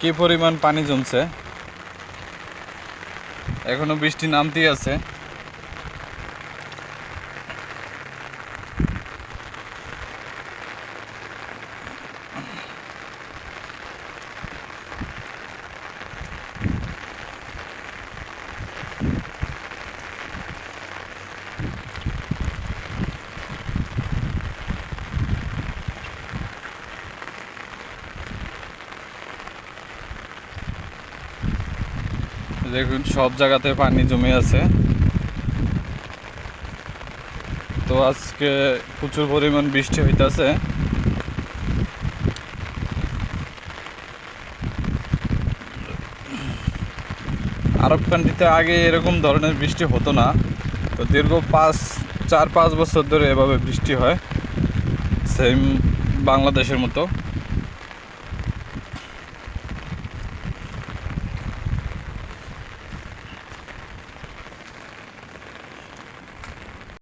কি পরিমাণ পানি জমছে। এখনও বৃষ্টি নামতেই আছে। দেখুন, সব জায়গাতে পানি জমে আছে। তো আজকে প্রচুর পরিমাণ বৃষ্টি হইতেছে। আরব কান্ট্রিতে আগে এরকম ধরনের বৃষ্টি হতো না। তো দীর্ঘ পাঁচ, চার, পাঁচ বছর ধরে এভাবে বৃষ্টি হয়। সেম বাংলাদেশের মতো।